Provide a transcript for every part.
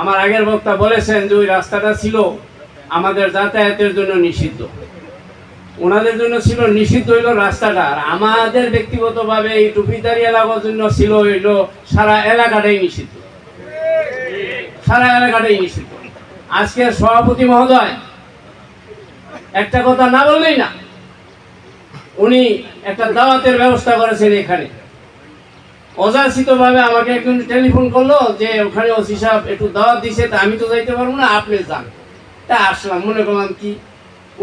আমার আগের বক্তা বলেছেন যে ওই রাস্তাটা ছিল আমাদের যাতায়াতের জন্য নিষিদ্ধ। ওনাদের জন্য ছিল নিষিদ্ধ হইল রাস্তাটা। আর আমাদের ব্যক্তিগতভাবে এই টুপিদারি এলাকার জন্য ছিল হইল সারা এলাকাটাই নিষিদ্ধ। সারা এলাকাটাই নিষিদ্ধ। আজকে সভাপতি মহোদয়, একটা কথা না বললেই না। উনি একটা দাওয়াতের ব্যবস্থা করেছেন এখানে। অযাচিত ভাবে আমাকে একজন টেলিফোন করল যে ওখানে ওসি সাহেব একটু দাওয়াত দিছে, তা আমি তো যাইতে পারব না, আপনি যান। তা আসলাম, মনে করলাম কি,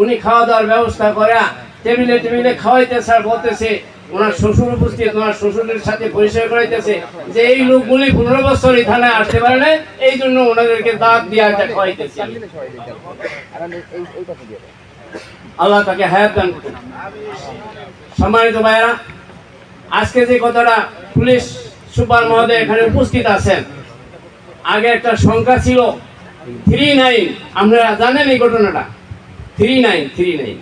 উনি খাওয়া দাওয়ার ব্যবস্থা করে, টেবিলে টেবিলে খাওয়াইতে স্যার বলতেছে, ওনার শ্বশুর উপস্থিত, ওনার শ্বশুরের সাথে পরিচয় করাইতেছে যে এই লোকগুলি পনেরো বছর থানায় আসতে পারে না এই জন্য ওনাদেরকে দাঁত দিয়ে এটা খাওয়াইতেছে আল্লাহ তাকে হায়াত দান করুন সম্মানিত ভাইয়েরা, আজকে যে কথাটা পুলিশ সুপার মহোদয় এখানে উপস্থিত আছেন। আগে একটা সংখ্যা ছিল থ্রি নাইন আপনারা জানেন এই ঘটনাটা? Three nine three nine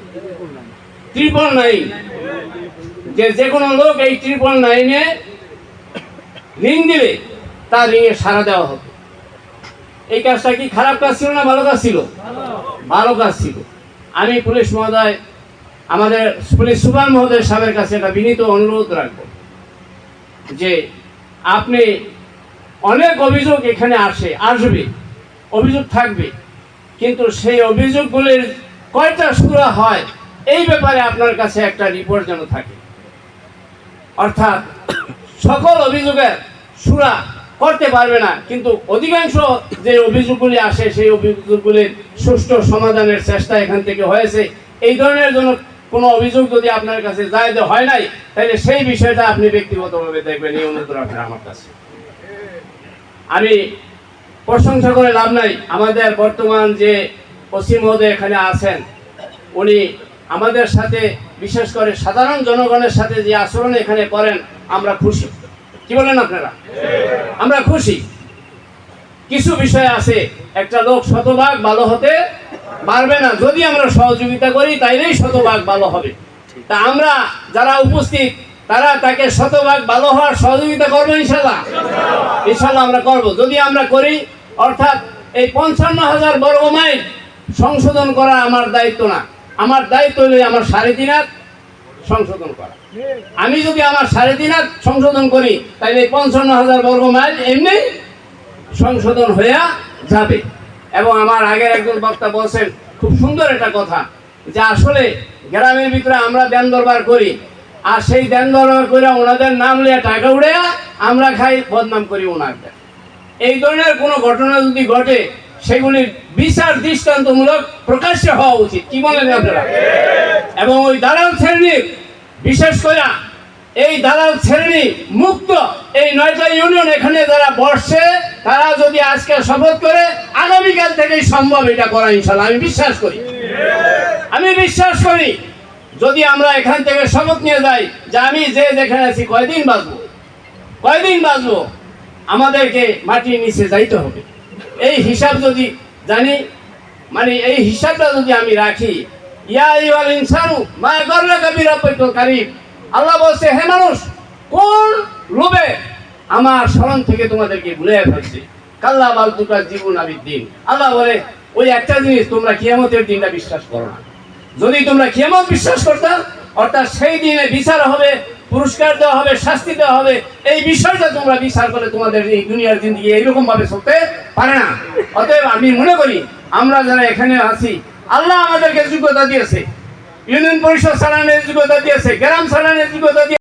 triple nine যে যে কোনো লোক এই ট্রিপল নাইনে রিং দিলে তার রিংয়ে সারা দেওয়া হতো এই কাজটা কি খারাপ কাজ ছিল না ভালো কাজ ছিল? ভালো কাজ ছিল। আমি পুলিশ মহোদয়, আমাদের পুলিশ সুপার মহোদয় সাহেবের কাছে একটা বিনীত অনুরোধ রাখব। যে আপনি অনেক অভিযোগ এখানে আসে, আসবে, অভিযোগ থাকবে, কিন্তু সেই অভিযোগগুলির কয়টা সুরা হয়, এই ব্যাপারে আপনার কাছে একটা রিপোর্ট যেন থাকে। অর্থাৎ সকল অভিযোগের সুরা করতে পারবে না, কিন্তু অধিকাংশ যে অভিযোগগুলি আসে, সেই অভিযোগগুলির সুষ্ঠু সমাধানের চেষ্টা এখান থেকে হয়েছে। এই ধরনের জন্য কোনো অভিযোগ যদি আপনার কাছে যায় হয় নাই, তাহলে সেই বিষয়টা আপনি ব্যক্তিগতভাবে দেখবেন, এই অনুরোধ রাখবেন আমার কাছে। আমি প্রশংসা করে লাভ নাই, আমাদের বর্তমান যে পশ্চিম মহোদয় এখানে আছেন, উনি আমাদের সাথে, বিশেষ করে সাধারণ জনগণের সাথে যে আচরণ এখানে করেন, আমরা খুশি। কি বলেন আপনারা? আমরা খুশি। কিছু বিষয় আছে, একটা লোক শতভাগ ভালো হতে পারবে না। যদি আমরা সহযোগিতা করি, তাইলেই শতভাগ ভালো হবে। তা আমরা যারা উপস্থিত, তারা তাকে শতভাগ ভালো হওয়ার সহযোগিতা করব ইনশাল্লাহ ইনশাল্লাহ আমরা করব। যদি আমরা করি, অর্থাৎ এই পঞ্চান্ন হাজার বর্গ মাইল সংশোধন করা আমার দায়িত্ব না। আমার দায়িত্ব হলো আমার সাড়ে তিন হাত সংশোধন করা। আমি যদি আমার সাড়ে তিন হাত সংশোধন করি তাহলে এই পঞ্চান্ন হাজার বর্গ মাইল এমনি সংশোধন হইয়া যাবে। এবং আমার আগের একজন বক্তা বলছেন খুব সুন্দর একটা কথা যে আসলে গ্রামের ভিতরে আমরা দেন দরবার করি আর সেই দেন দরবার করে ওনাদের নাম লিয়া টাকা উড়ে আমরা খাই বদনাম করি ওনাদের এই ধরনের কোনো ঘটনা যদি ঘটে সেগুলির বিচার দৃষ্টান্তমূলক প্রকাশ্যে হওয়া উচিত। কি বলেন আপনারা? এবং ওই দালাল শ্রেণি বিশেষ করে এই দালাল শ্রেণি মুক্ত। এই নয়টা ইউনিয়ন এখানে যারা বসছে, তারা যদি আজকে শপথ করে, আগামীকাল থেকেই সম্ভব এটা করা ইনশাল্লাহ আমি বিশ্বাস করি। আমি বিশ্বাস করি, যদি আমরা এখান থেকে শপথ নিয়ে যাই যে আমি যে যেখানে আছি, কয়দিন বাঁচবো? কয়দিন বাঁচবো? আমাদেরকে মাটির নিচে যাইতে হবে। এই হিসাব যদি জানি মানে এই হিসাবটা যদি আমি রাখি, ইয়া ইওয়াল ইনসানু মা গরলা কবিরা কারিম আল্লাহ বলছে, হে মানুষ, কোন লোভে আমার স্মরণ থেকে তোমাদেরকে ভুলে ফেলছে? কাল্লা বাল দুটা জীবন আবির দিন। আল্লাহ বলে, ওই একটা জিনিস তোমরা কিয়ামতের দিনটা বিশ্বাস করো না। যদি তোমরা কিয়ামত বিশ্বাস করতাম অর্থাৎ সেই দিনে বিচার হবে, পুরস্কার দেওয়া হবে, শাস্তি দেওয়া হবে, এই বিষয়টা তোমরা বিচার করে তোমাদের এই দুনিয়ার জিন্দগি এইরকম ভাবে চলতে পারে না। অতএব আমি মনে করি, আমরা যারা এখানে আছি, আল্লাহ আমাদেরকে যোগ্যতা দিয়েছে। ইউনিয়ন পরিষদ চালানোর যোগ্যতা দিয়েছে গ্রাম চালানোর যোগ্যতা